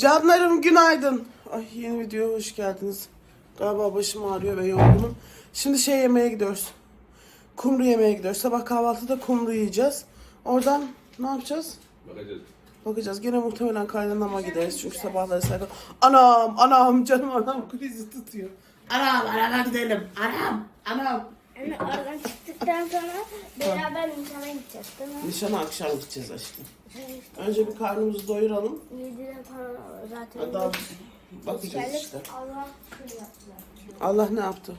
Canlarım günaydın. Ay yeni videoya hoş geldiniz. Galiba başım ağrıyor ve yorgunum. Şimdi şey yemeye gidiyoruz. Kumru yemeye gidiyoruz. Sabah kahvaltıda kumru yiyeceğiz. Oradan ne yapacağız? Bakacağız. Bakacağız. Gene muhtemelen kaynanama gideriz. Çünkü sabahları sayfa... Anam, anam, canım anam krizi tutuyor. Anam, anam gidelim. Anam, anam. Yani oradan çıktıktan sonra beraber nişana gideceğiz değil mi? Nişana akşam gideceğiz aşkım. Önce bir karnımızı doyuralım. Yediden falan zaten. Hatta bakacağız işte. Allah. Allah ne yaptı?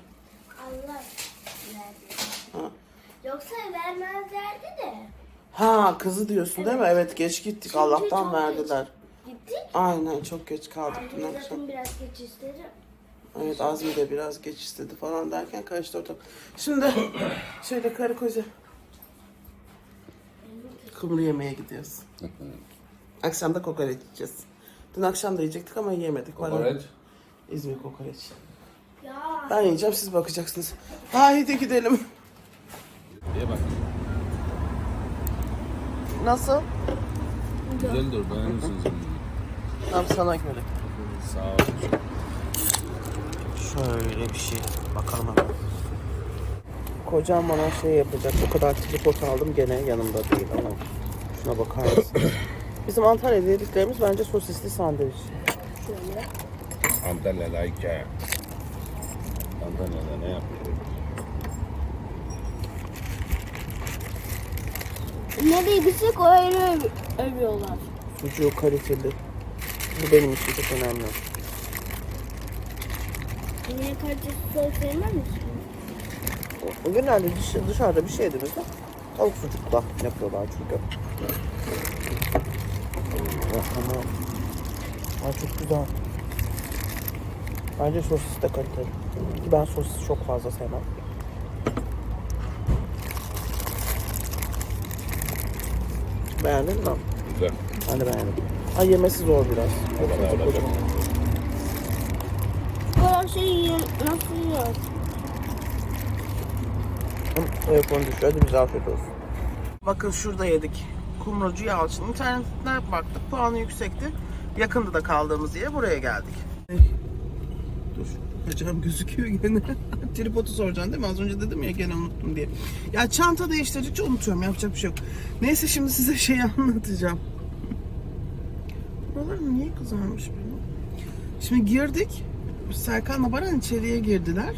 Allah verdi. Ha. Yoksa vermezlerdi de. Ha kızı diyorsun değil mi? Evet geç gittik. Allah'tan çok verdiler. Gittik. Aynen çok geç kaldık dün Annem akşam. zaten biraz geç istedi. Evet Azmi de biraz geç istedi falan derken karıştı ortam. Şimdi şöyle karı koca kumru yemeye gidiyoruz. Akşam da kokoreç yiyeceğiz. Dün akşam da yiyecektik ama yiyemedik. Kokoreç. İzmir kokoreç. Ya. Ben yiyeceğim siz bakacaksınız. Haydi gidelim. Ye bak. Nasıl? Güzeldir beğenirsiniz bunu. Tam sana göre. Sağ ol. Şöyle bir şey bakalım hemen. Kocam bana şey yapacak. O kadar tripod aldım gene yanımda değil ama. Şuna bakar mısınız? Bizim Antalya'da yediklerimiz bence sosisli sandviç. Şöyle. Antalya'da hikaye. Antalya'da ne yapıyor? Nereye gitsek öyle övüyorlar. Sucuğu kaliteli. Bu benim için çok önemli. Niye kalitesi soğuk sevmez misin? Genelde dış- dışarıda bir şey yediğimizde tavuk sucukla yapıyorlar çünkü. Ya ama Ay çok güzel. Bence sosis de kaliteli. Ki ben sosis çok fazla sevmem. Beğendin mi? Güzel. Ben de beğendim. Ay yemesi zor biraz. O kadar olacak. Bu şeyi nasıl yiyor? Telefon düşüyor. Hadi bize afiyet olsun. Bakın şurada yedik. Kumrucu Yalçın. İnternetten baktık. Puanı yüksekti. Yakında da kaldığımız yere buraya geldik. Dur. Bacağım gözüküyor gene. Tripodu soracaksın değil mi? Az önce dedim ya gene unuttum diye. Ya çanta değiştirdikçe unutuyorum. Yapacak bir şey yok. Neyse şimdi size şeyi anlatacağım. Buralarım niye kızarmış benim? Şimdi girdik. Serkan'la Baran içeriye girdiler.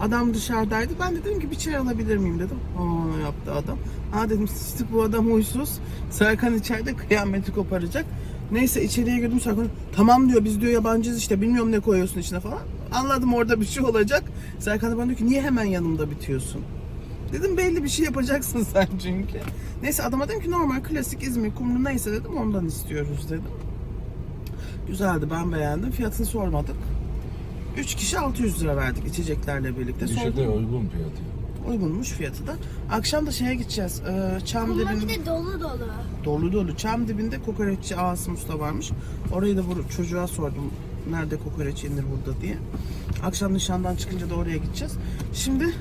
Adam dışarıdaydı. Ben de dedim ki bir çay alabilir miyim dedim. Aa yaptı adam. Ha dedim sıçtık bu adam huysuz. Serkan içeride kıyameti koparacak. Neyse içeriye girdim Serkan. Tamam diyor biz diyor yabancıyız işte bilmiyorum ne koyuyorsun içine falan. Anladım orada bir şey olacak. Serkan da bana diyor ki niye hemen yanımda bitiyorsun? Dedim belli bir şey yapacaksın sen çünkü. Neyse adama dedim ki normal klasik İzmir kumru neyse dedim ondan istiyoruz dedim. Güzeldi ben beğendim. Fiyatını sormadık. 3 kişi 600 lira verdik içeceklerle birlikte. Şey de uygun fiyatı. Uygunmuş fiyatı da. Akşam da şeye gideceğiz. Ee, Çam Bunlar bir dibinde de dolu dolu. dolu dolu. Çam dibinde kokoreççi Asım Usta varmış. Orayı da bu çocuğa sordum. Nerede kokoreç yenir burada diye. Akşam nişandan çıkınca da oraya gideceğiz. Şimdi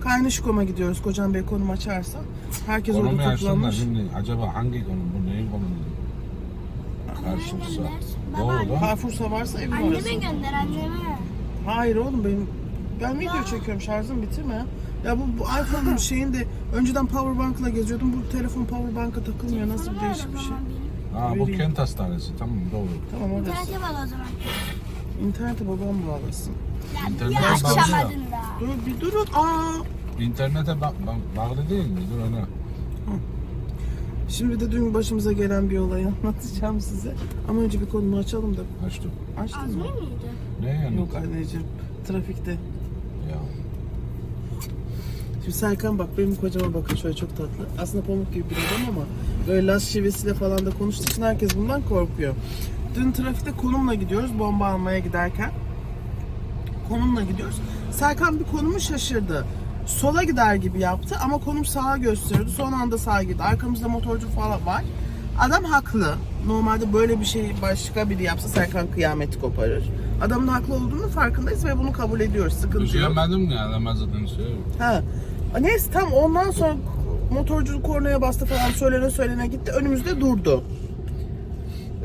Kaynaşikom'a gidiyoruz. Kocam Bey konum açarsa. Herkes Konumu orada açsınlar toplanmış. şimdi acaba hangi konu bu neyin konumu? Karşımıza. gönder. Doğru da. Carrefour'sa varsa evin orası. Anneme gönder anneme. Hayır oğlum benim ben video çekiyorum şarjım bitirme ya. Ya bu, bu iPhone'un şeyinde önceden powerbank'la geziyordum. Bu telefon powerbank'a takılmıyor. Nasıl bir değişik bir şey. Ha bu Vereyim. kent hastanesi tamam doğru. Tamam orası. İnternete bak o zaman. İnternete babam bağlasın. Ya bir İnternete açamadın da. Dur bir durun. Aa. İnternete bak, bak bağlı değil mi? Dur ona. Şimdi de dün başımıza gelen bir olayı anlatacağım size. Ama önce bir konumu açalım da. Açtım. Açtın Azmi mı? miydi? Ne yani? Yok anneciğim. Trafikte. Ya. Şimdi Serkan bak benim kocama bakın şöyle çok tatlı. Aslında pamuk gibi bir adam ama böyle las şivesiyle falan da konuştuğu için herkes bundan korkuyor. Dün trafikte konumla gidiyoruz bomba almaya giderken. Konumla gidiyoruz. Serkan bir konumu şaşırdı. Sola gider gibi yaptı ama konum sağa gösteriyordu. Son anda sağa gitti. Arkamızda motorcu falan var. Adam haklı. Normalde böyle bir şey başka biri yapsa Serkan kıyameti koparır. Adamın haklı olduğunu farkındayız ve bunu kabul ediyoruz. Sıkıntı yok. yemedim ya. Namazı şey. Ha. Neyse tam ondan sonra motorcu kornaya bastı falan söylene söylene gitti. Önümüzde durdu.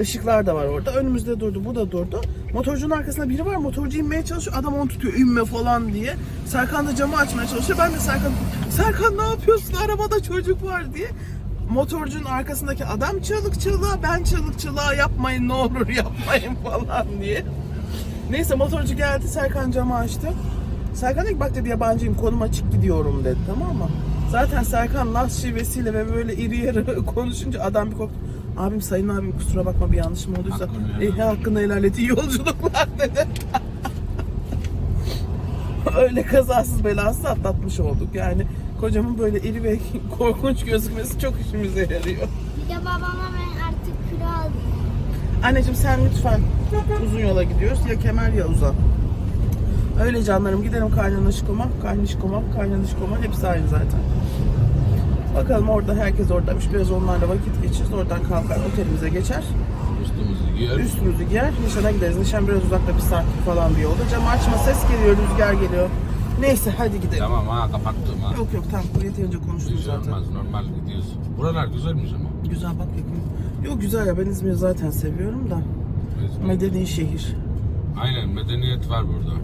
Işıklar da var orada. Önümüzde durdu, bu da durdu. Motorcunun arkasında biri var. Motorcu inmeye çalışıyor. Adam onu tutuyor. inme falan diye. Serkan da camı açmaya çalışıyor. Ben de Serkan, Serkan ne yapıyorsun? Arabada çocuk var diye. Motorcunun arkasındaki adam çığlık çığlığa, ben çığlık çığlığa yapmayın ne olur yapmayın falan diye. Neyse motorcu geldi, Serkan camı açtı. Serkan dedi bak dedi yabancıyım, konum açık gidiyorum dedi tamam mı? Zaten Serkan Laz şivesiyle ve böyle iri yarı konuşunca adam bir korktu. Abim sayın abim kusura bakma bir yanlışım olduysa. Hakkını E, helal et." hakkında helal et iyi yolculuklar dedi. Öyle kazasız belasız atlatmış olduk yani. Kocamın böyle iri ve korkunç gözükmesi çok işimize yarıyor. Bir de babama ben artık kilo aldım. Anneciğim sen lütfen uzun yola gidiyoruz. Ya kemer ya uzan. Öyle canlarım gidelim Kaynanışkoma, Kaynışkoma, Kaynanışkoma hepsi aynı zaten. Bakalım orada herkes oradaymış. Biraz onlarla vakit geçiririz. Oradan kalkar otelimize geçer. Üstümüzü giyer. Üstümüzü giyer. Nişana gideriz. Nişan biraz uzakta bir saatlik falan bir yolda. Camı açma ses geliyor, rüzgar geliyor. Neyse hadi gidelim. Tamam ha kapattım ha. Yok yok tamam yeterince konuştum Bir şey zaten. olmaz normal gidiyoruz. Buralar güzelmiş ama. Güzel bak yakın. Yok güzel ya ben İzmir'i zaten seviyorum da. İzmir. Medeni şehir. Aynen medeniyet var burada.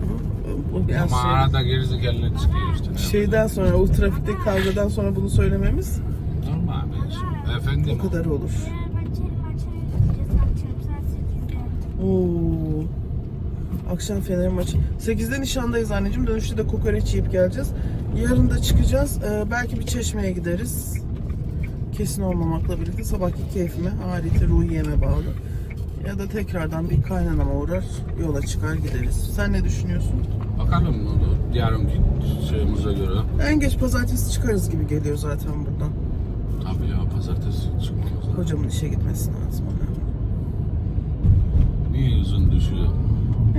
Bu biraz Ama şey- arada gerizekalı çıkıyor işte. ne Şeyden sonra, o trafikteki kavgadan sonra bunu söylememiz? Normal be. Efendim o kadar olur. Fenerbahçe maçına gideceğiz akşam saat 8'de. Oo. Akşam Fener maçı. 8'de nişandayız anneciğim. Dönüşte de kokoreç yiyip geleceğiz. Yarın da çıkacağız. Ee, belki bir çeşmeye gideriz. Kesin olmamakla birlikte sabahki keyfime, harita ruhiyeme bağlı. Ya da tekrardan bir kaynanama uğrar, yola çıkar gideriz. Sen ne düşünüyorsun? Bakalım onu yarınki şeyimize göre. En geç pazartesi çıkarız gibi geliyor zaten buradan. Tabii ya pazartesi çıkmamız lazım. Kocamın işe gitmesi lazım. önemli. Niye yüzün düşüyor?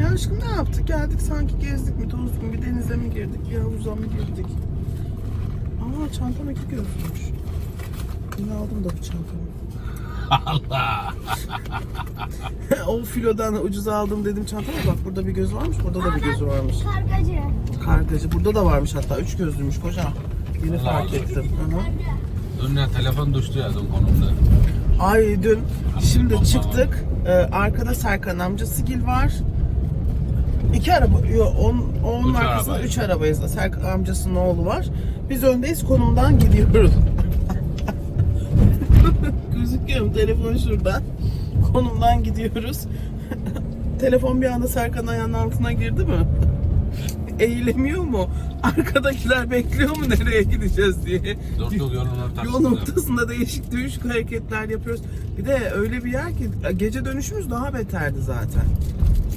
Ya aşkım ne yaptık? Geldik sanki gezdik mi, tozduk mu, bir denize mi girdik, bir havuza mı girdik? Aa çantam iki gözlüymüş. Yine aldım da bu çantamı. Allah! o filodan ucuza aldım dedim çantama bak burada bir göz varmış, burada da bir gözü varmış. Kargacı. Kargacı burada da varmış hatta üç gözlüymüş koca. Yeni Allah fark Allah. ettim. Hı. Dün ne telefon düştü ya dün konumda. Ay dün şimdi çıktık. Ee, arkada Serkan amcası Gil var. İki araba, yok on, onun Üç arkasında araba. üç arabayız. Serkan amcasının oğlu var. Biz öndeyiz konumdan gidiyoruz. Gözüküyor mu? Telefon şurada. Konumdan gidiyoruz. Telefon bir anda Serkan ayağının altına girdi mi? Eğilemiyor mu? Arkadakiler bekliyor mu nereye gideceğiz diye. Durduk yolun ortasında. Yol ortasında değişik değişik hareketler yapıyoruz. Bir de öyle bir yer ki gece dönüşümüz daha beterdi zaten.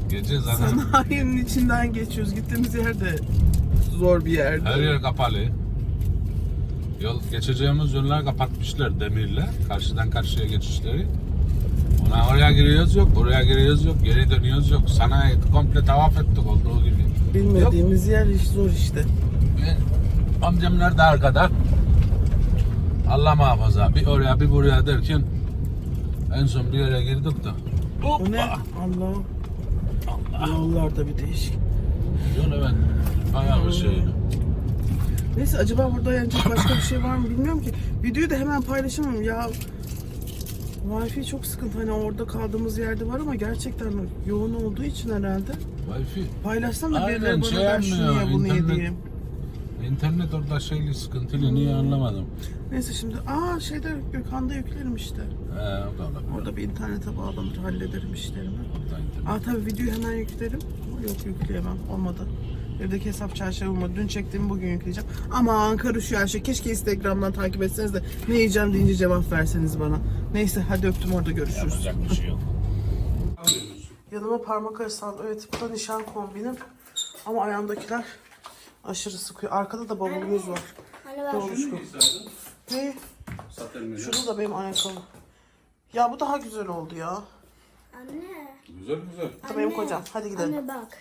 Gece zaten Sanayinin içinden geçiyoruz. Gittiğimiz yer de zor bir yerde. her yer kapalı. Yol geçeceğimiz yollar kapatmışlar demirle. Karşıdan karşıya geçişleri. Ona oraya giriyoruz yok, oraya giriyoruz yok, geri dönüyoruz yok. Sanayi komple tavaf ettik olduğu gibi. Bilmediğimiz yer iş zor işte. Ve Amcamlar da arkada. Allah muhafaza bir oraya bir buraya derken en son bir yere girdik de. O ne? Hoppa! Allah. Allah. Yollar da bir değişik. Yol evet bayağı bir şey. Neyse acaba burada yenecek başka bir şey var mı bilmiyorum ki. Videoyu da hemen paylaşamam ya. Wi-Fi çok sıkıntı. Hani orada kaldığımız yerde var ama gerçekten yoğun olduğu için herhalde. Wi-Fi. Paylaşsam da Aynen, birileri bana şey der şunu ye bunu ye internet- diye. İnternet orada şeyli sıkıntılı niye anlamadım. Neyse şimdi aa şeyde Gökhan'da yüklerim işte. Ee, o da olabilir. Orada bir internete bağlanır hallederim işlerimi. Aa tabii videoyu hemen yüklerim. Yok yükleyemem olmadı. Evdeki hesap çarşafı olmadı. Dün çektiğimi bugün yükleyeceğim. Ama Ankara şu her şey. Keşke Instagram'dan takip etseniz de ne yiyeceğim deyince cevap verseniz bana. Neyse hadi öptüm orada görüşürüz. Yapacak bir şey yok. Yanıma parmak arası aldım. Evet bu da nişan kombinim. Ama ayağımdakiler aşırı sıkıyor. Arkada da bavulumuz var. Hani. Doğruşku. Ne? Şurada da benim ayakkabı. Ya bu daha güzel oldu ya. Anne. Güzel güzel. Da benim kocam. Hadi gidelim. Anne bak.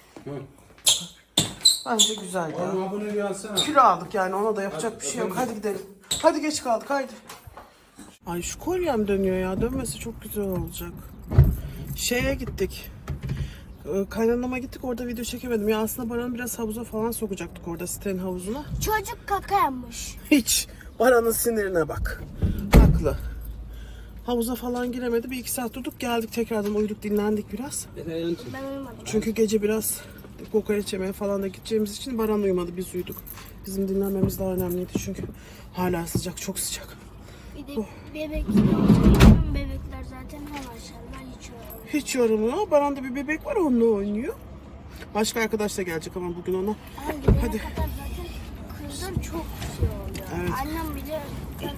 Bence güzel ya. abone bir alsana. Kilo aldık yani ona da yapacak bir şey yok. Hadi gidelim. Hadi geç kaldık haydi. Ay şu kolyem dönüyor ya. Dönmesi çok güzel olacak. Şeye gittik. Ee, Kaynanama gittik orada video çekemedim. Ya aslında Baran'ı biraz havuza falan sokacaktık orada sitenin havuzuna. Çocuk kaka yapmış. Hiç. Baran'ın sinirine bak. Haklı. Havuza falan giremedi. Bir iki saat durduk geldik tekrardan uyuduk dinlendik biraz. Ben uyumadım. Çünkü gece biraz kokoreç yemeye falan da gideceğimiz için Baran uyumadı biz uyuduk. Bizim dinlenmemiz daha önemliydi çünkü hala sıcak çok sıcak. Bir Oh. de bebek bebekler zaten ha maşallah hiç yorulmuyor. Hiç yorulmuyor. Baran'da bir bebek var onunla oynuyor. Başka arkadaş da gelecek ama bugün ona. Gidene Hadi. kadar zaten kızdan çok şey oluyor. Evet. Annem bile ben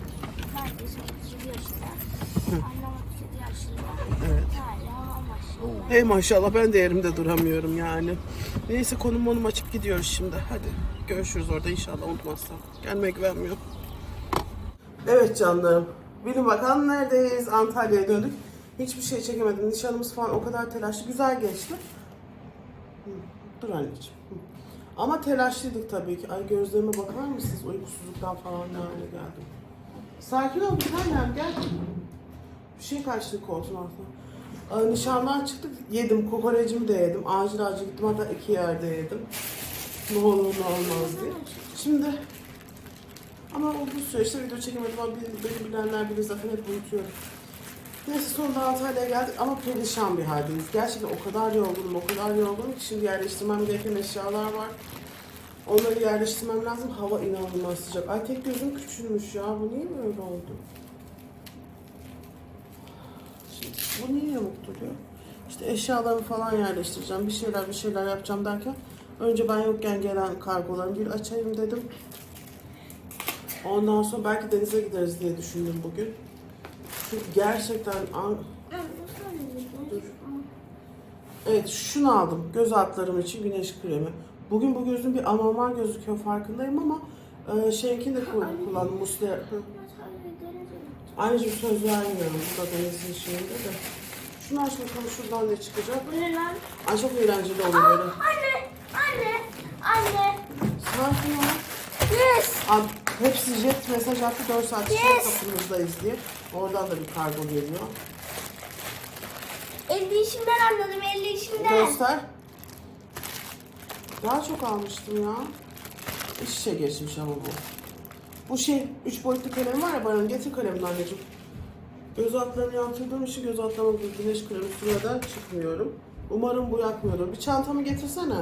neredeyse 37 yaşında. Annem 37 yaşında. Evet. Maşallah. Hey maşallah ben de yerimde duramıyorum yani. Neyse konum monum açıp gidiyoruz şimdi. Hadi görüşürüz orada inşallah unutmazsam. Gelmeye güvenmiyorum. Evet canlarım. Bilin bakalım neredeyiz? Antalya'ya döndük. Hiçbir şey çekemedim. Nişanımız falan o kadar telaşlı. Güzel geçti. Dur anneciğim. Ama telaşlıydık tabii ki. Ay gözlerime bakar mısınız? Uykusuzluktan falan ne hale geldim. Sakin ol bir tanem gel. Bir şey kaçtı koltuğun altına. Nişandan çıktık yedim. Kokorecimi de yedim. Acil acil gittim hatta iki yerde yedim. Ne olur ne olmaz diye. Şimdi ama bu süreçte video çekemedim ama beni bilenler bilir zaten hep unutuyorum. Neyse sonunda Antalya'ya geldik ama perişan bir haldeyiz. Gerçekten o kadar yorgunum, o kadar yorgunum ki şimdi yerleştirmem gereken eşyalar var. Onları yerleştirmem lazım. Hava inanılmaz sıcak. Ay tek gözüm küçülmüş ya. Bu niye böyle oldu? Şimdi bu niye yamuk duruyor? İşte eşyalarımı falan yerleştireceğim. Bir şeyler bir şeyler yapacağım derken önce ben yokken gelen kargolarımı bir açayım dedim. Ondan sonra belki denize gideriz diye düşündüm bugün. Çünkü gerçekten. Evet şunu aldım. Göz altlarım için güneş kremi. Bugün bu gözüm bir anormal gözüküyor farkındayım ama e, şeyinkini de kull- kullandım. Musle. Anneciğim söz vermiyorum. Bu da denizin şeyinde de. Şunu aç bakalım şuradan ne çıkacak. Bu ne lan? Ay çok eğlenceli oluyor böyle. Anne! Anne! Anne! Sakin ol. Yes! Abi, hepsi jet mesaj attı 4 saat içinde Yes. kapınızdayız diye. Oradan da bir kargo geliyor. Elde işimden anladım, elde işimden. Göster. Daha çok almıştım ya. İç içe geçmiş ama bu. Bu şey, üç boyutlu kalem var ya bana getir kalemini anneciğim. Göz altlarını yantırdığım için göz altlarıma bir güneş kremi sürmeden çıkmıyorum. Umarım bu yakmıyordur. Bir çantamı getirsene.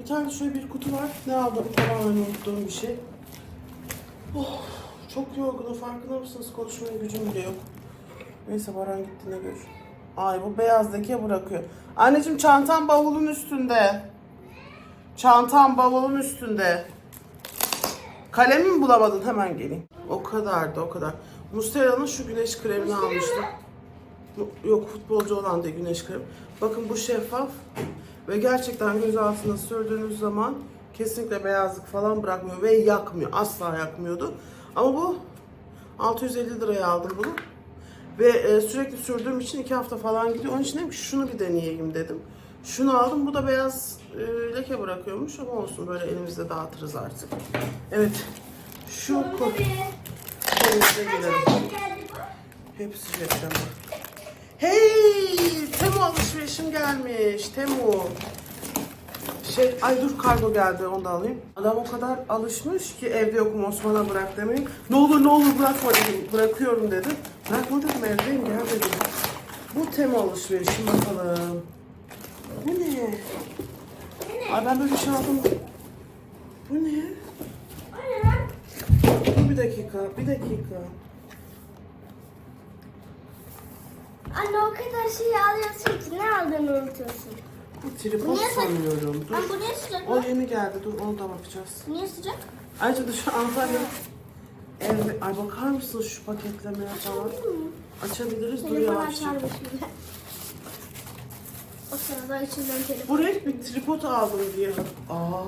Bir tane şöyle bir kutu var. Ne aldım tamamen unuttuğum bir şey. Oh, çok yorgunum farkında mısınız? Konuşmaya gücüm bile yok. Neyse Baran gittiğinde gör. Ay bu beyaz leke bırakıyor. Anneciğim çantam bavulun üstünde. Çantam bavulun üstünde. Kalemi mi bulamadın? Hemen geleyim. O kadar da o kadar. Muslera'nın şu güneş kremini almıştım. Yok futbolcu olan değil güneş kremi. Bakın bu şeffaf ve gerçekten göz altına sürdüğünüz zaman kesinlikle beyazlık falan bırakmıyor ve yakmıyor. Asla yakmıyordu. Ama bu 650 liraya aldım bunu. Ve e, sürekli sürdüğüm için iki hafta falan gidiyor. Onun için dedim ki şunu bir deneyeyim dedim. Şunu aldım. Bu da beyaz e, leke bırakıyormuş ama olsun böyle elimizde dağıtırız artık. Evet. Şu ko- Denize girelim. Hepsi reklamı. Hey! Temu alışverişim gelmiş. Temu. Şey, ay dur kargo geldi onu da alayım. Adam o kadar alışmış ki evde yokum Osman'a bırak demeyin. Ne olur ne olur bırakma dedim. Bırakıyorum dedim. Bırakma dedim evdeyim gel dedim. Bu Temu alışverişim bakalım. Ne? Ay ben böyle bir şey aldım. Bu ne? Dur bir dakika, bir dakika. Anne o kadar şey alıyorsun ki ne aldığını unutuyorsun. Bu tripod niye sıcak? sanıyorum. Dur. Lan bu niye sıcak O yeni geldi. Dur ona da bakacağız. Niye sıcak? Ayrıca da şu Antalya evde... Ay bakar mısın şu paketlemeye falan? Açabiliriz. Dur Telefon yavaşça. açar şimdi. O sırada içinden telefon. Buraya bir tripod aldım diye. Aa.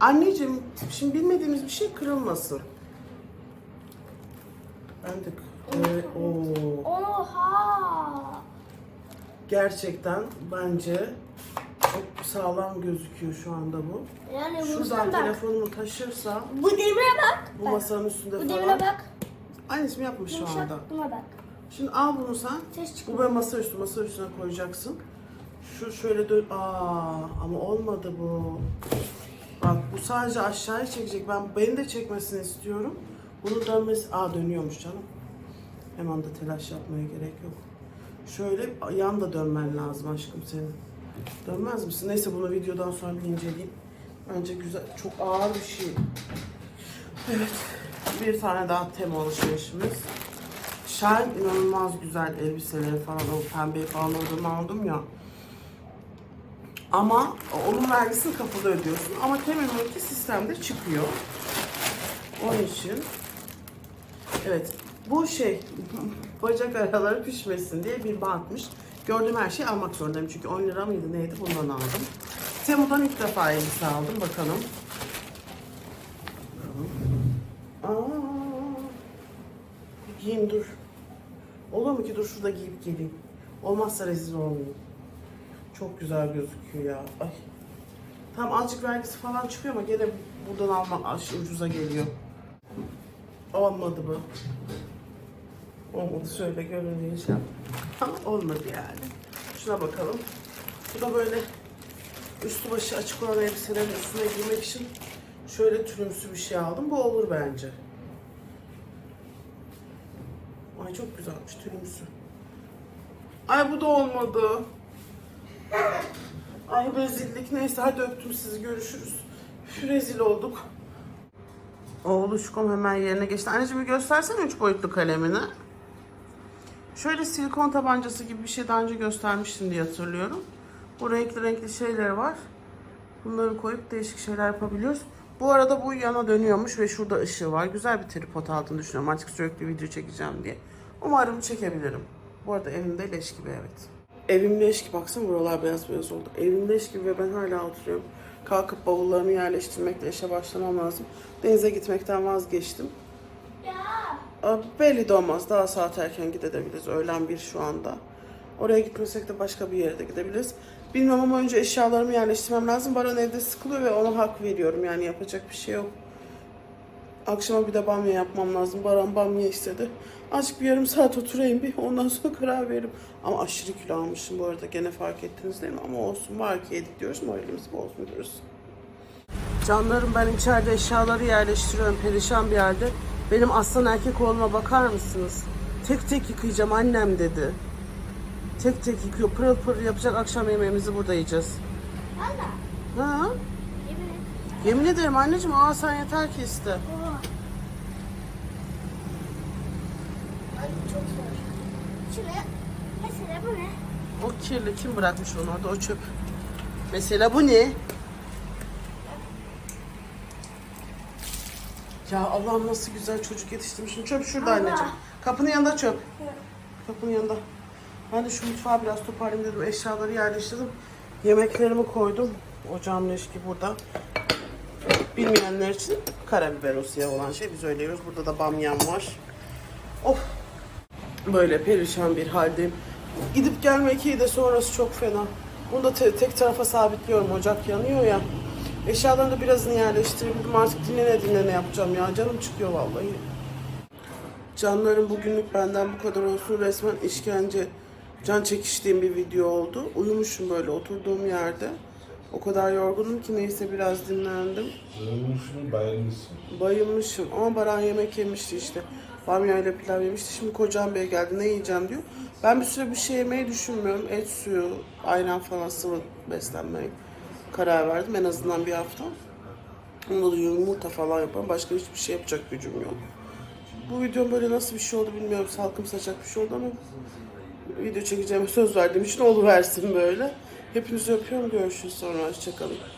Anneciğim şimdi bilmediğimiz bir şey kırılmasın. Ben de... Evet, oo. Oha! Gerçekten bence çok sağlam gözüküyor şu anda bu. Yani Şuradan bak. telefonumu taşırsam Bu demire bak. bu Bak. masanın üstünde Bu demire falan. bak. Anneciğim yapmış şu anda. Yumuşak buna bak. Şimdi al bunu sen. Ses Bu çıkıyor. böyle masa üstü, masa üstüne koyacaksın. Şu şöyle dön. Aa, ama olmadı bu. Bak bu sadece aşağıya çekecek. Ben beni de çekmesini istiyorum. Bunu dönmesi... Aa dönüyormuş canım. Hemen de telaş yapmaya gerek yok. Şöyle yan da dönmen lazım aşkım senin. Dönmez misin? Neyse bunu videodan sonra bir inceleyeyim. Bence güzel, çok ağır bir şey. Evet, bir tane daha tema alışverişimiz. Şen inanılmaz güzel elbiseleri falan, o pembeyi falan oradan aldım ya. Ama onun vergisini kapıda ödüyorsun. Ama Temin sistemde çıkıyor. Onun için Evet. Bu şey bacak araları pişmesin diye bir bantmış. Gördüğüm her şeyi almak zorundayım. Çünkü 10 lira mıydı neydi bundan aldım. Temu'dan ilk defa elbise aldım. Bakalım. Aa, giyeyim dur. Mu ki dur şurada giyip geleyim. Olmazsa rezil olmayayım. Çok güzel gözüküyor ya. Ay. Tam azıcık vergisi falan çıkıyor ama gene buradan aşırı ucuza geliyor. Olmadı bu. Olmadı şöyle görünüyor Ama olmadı yani. Şuna bakalım. Bu da böyle üstü başı açık olan elbiselerin üstüne giymek için şöyle tülümsü bir şey aldım. Bu olur bence. Ay çok güzelmiş tülümsü. Ay bu da olmadı. Ay rezillik. Neyse hadi öptüm sizi görüşürüz. Üf, Rezil olduk. Oğluşkum hemen yerine geçti. Anneciğim bir göstersene üç boyutlu kalemini. Şöyle silikon tabancası gibi bir şey daha önce göstermiştim diye hatırlıyorum. Bu renkli renkli şeyler var. Bunları koyup değişik şeyler yapabiliyoruz. Bu arada bu yana dönüyormuş ve şurada ışığı var. Güzel bir tripod aldığını düşünüyorum. Artık sürekli video çekeceğim diye. Umarım çekebilirim. Bu arada evimde leş gibi evet. Evim leş gibi. Baksana buralar beyaz beyaz oldu. Evim leş gibi ve ben hala oturuyorum. Kalkıp bavullarımı yerleştirmekle işe başlamam lazım. Denize gitmekten vazgeçtim. Ya. Belli de olmaz. Daha saat erken gidebiliriz. Öğlen bir şu anda. Oraya gitmesek de başka bir yere de gidebiliriz. Bilmem ama önce eşyalarımı yerleştirmem lazım. Baran evde sıkılıyor ve ona hak veriyorum. Yani yapacak bir şey yok. Akşama bir de bamya yapmam lazım. Baran bamya istedi. Azıcık bir yarım saat oturayım bir. Ondan sonra karar veririm. Ama aşırı kilo almışım bu arada. Gene fark ettiniz değil mi? Ama olsun var ki yedik diyoruz. Moralimizi bozmuyoruz. Canlarım ben içeride eşyaları yerleştiriyorum perişan bir halde. Benim aslan erkek oğluma bakar mısınız? Tek tek yıkayacağım annem dedi. Tek tek yıkıyor. Pırıl pırıl yapacak akşam yemeğimizi burada yiyeceğiz. Valla. Ha? Yemin ederim anneciğim aa sen yeter ki iste. Oha. Ay çok zor. Şuraya. Mesela bu ne? O kirli kim bırakmış onu orada o çöp. Mesela bu ne? Ya Allah'ım nasıl güzel çocuk yetiştirmişim. Çöp şurada Allah. anneciğim. Kapının yanında çöp. Kapının yanında. Ben de şu mutfağı biraz toparlayayım dedim. Eşyaları yerleştirdim. Yemeklerimi koydum. Ocağım leş ki burada. Bilmeyenler için karabiber o siyah olan şey. Biz öyle yiyoruz. Burada da bamyam var. Of. Böyle perişan bir haldeyim. Gidip gelmek iyi de sonrası çok fena. Bunu da te- tek tarafa sabitliyorum. Ocak yanıyor ya. Eşyalarını da birazını yerleştirdim. Artık dinlene dinlene yapacağım ya. Canım çıkıyor vallahi. Canlarım bugünlük benden bu kadar olsun. Resmen işkence, can çekiştiğim bir video oldu. Uyumuşum böyle oturduğum yerde. O kadar yorgunum ki neyse biraz dinlendim. Ölmüşsün, bayılmışsın. Bayılmışım ama Baran yemek yemişti işte. Bamya ile pilav yemişti. Şimdi kocam bey geldi ne yiyeceğim diyor. Ben bir süre bir şey yemeyi düşünmüyorum. Et suyu, ayran falan sıvı beslenmeye karar verdim. En azından bir hafta. Onda da yumurta falan yaparım. Başka hiçbir şey yapacak gücüm yok. Bu videom böyle nasıl bir şey oldu bilmiyorum. Salkım saçak bir şey oldu ama video çekeceğime söz verdiğim için oluversin böyle. Hepinizi öpüyorum. Görüşürüz sonra. Hoşçakalın.